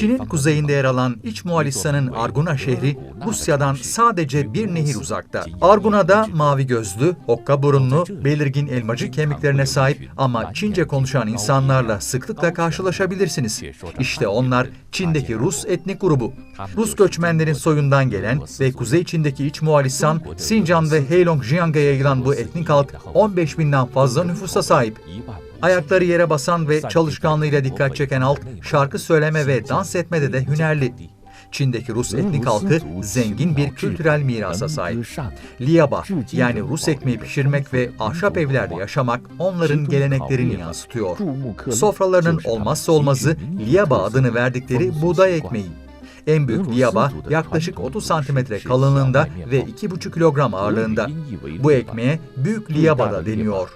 Çin'in kuzeyinde yer alan iç Moğolistan'ın Arguna şehri Rusya'dan sadece bir nehir uzakta. Arguna'da mavi gözlü, hokka burunlu, belirgin elmacı kemiklerine sahip ama Çince konuşan insanlarla sıklıkla karşılaşabilirsiniz. İşte onlar Çin'deki Rus etnik grubu. Rus göçmenlerin soyundan gelen ve kuzey Çin'deki iç Moğolistan, Sincan ve Heilongjiang'a yayılan bu etnik halk 15 binden fazla nüfusa sahip. Ayakları yere basan ve çalışkanlığıyla dikkat çeken halk şarkı söyler söyleme ve dans etmede de hünerli. Çin'deki Rus etnik halkı zengin bir kültürel mirasa sahip. Liyaba yani Rus ekmeği pişirmek ve ahşap evlerde yaşamak onların geleneklerini yansıtıyor. Sofralarının olmazsa olmazı liyaba adını verdikleri buğday ekmeği. En büyük liyaba yaklaşık 30 santimetre kalınlığında ve 2,5 kilogram ağırlığında. Bu ekmeğe büyük liyaba da deniyor.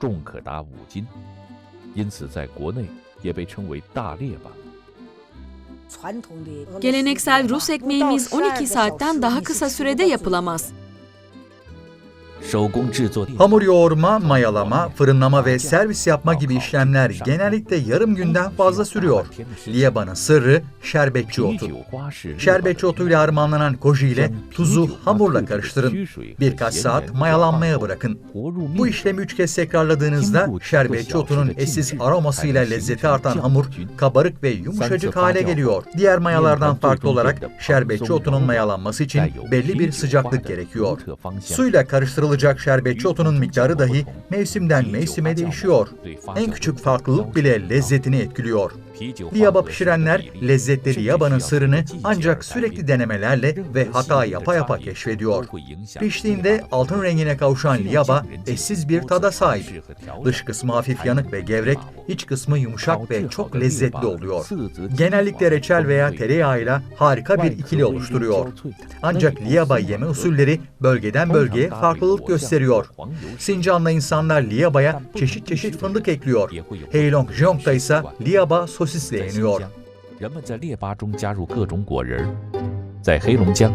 重可达五斤，因此在国内也被称为大列巴。Geleneksel Rus ekmeğimiz 12 saatten daha kısa sürede yapılamaz. Hamur yoğurma, mayalama, fırınlama ve servis yapma gibi işlemler genellikle yarım günden fazla sürüyor. Liyabanın sırrı şerbetçi otu. Şerbetçi otuyla harmanlanan koji ile tuzu hamurla karıştırın. Birkaç saat mayalanmaya bırakın. Bu işlemi üç kez tekrarladığınızda şerbetçi otunun eşsiz aromasıyla lezzeti artan hamur kabarık ve yumuşacık hale geliyor. Diğer mayalardan farklı olarak şerbetçi otunun mayalanması için belli bir sıcaklık gerekiyor. Suyla karıştırılacak şerbetçi otunun miktarı dahi mevsimden mevsime değişiyor. En küçük farklılık bile lezzetini etkiliyor. Liyaba pişirenler lezzetli liyabanın sırrını ancak sürekli denemelerle ve hata yapa yapa keşfediyor. Piştiğinde altın rengine kavuşan liyaba eşsiz bir tada sahip. Dış kısmı hafif yanık ve gevrek, iç kısmı yumuşak ve çok lezzetli oluyor. Genellikle reçel veya tereyağıyla harika bir ikili oluşturuyor. Ancak liyaba yeme usulleri bölgeden bölgeye farklılık gösteriyor. Sincanlı insanlar liyabaya çeşit çeşit fındık ekliyor. Heilongjiang'da ise liyaba sosisle yeniyor. 人们在列巴中加入各种果仁儿，在黑龙江，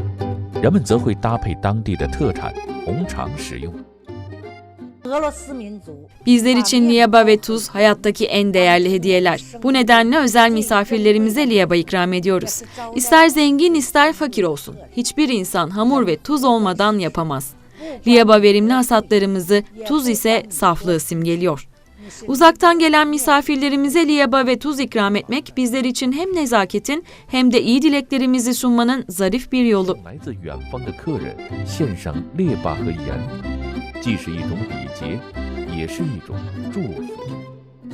人们则会搭配当地的特产红肠食用。 Bizler için liyaba ve tuz hayattaki en değerli hediyeler. Bu nedenle özel misafirlerimize liyaba ikram ediyoruz. İster zengin ister fakir olsun. Hiçbir insan hamur ve tuz olmadan yapamaz. Liyaba verimli hasatlarımızı, tuz ise saflığı simgeliyor. Uzaktan gelen misafirlerimize liyaba ve tuz ikram etmek bizler için hem nezaketin hem de iyi dileklerimizi sunmanın zarif bir yolu. 来自远方的客人献上列巴和盐，既是一种礼节，也是一种祝福。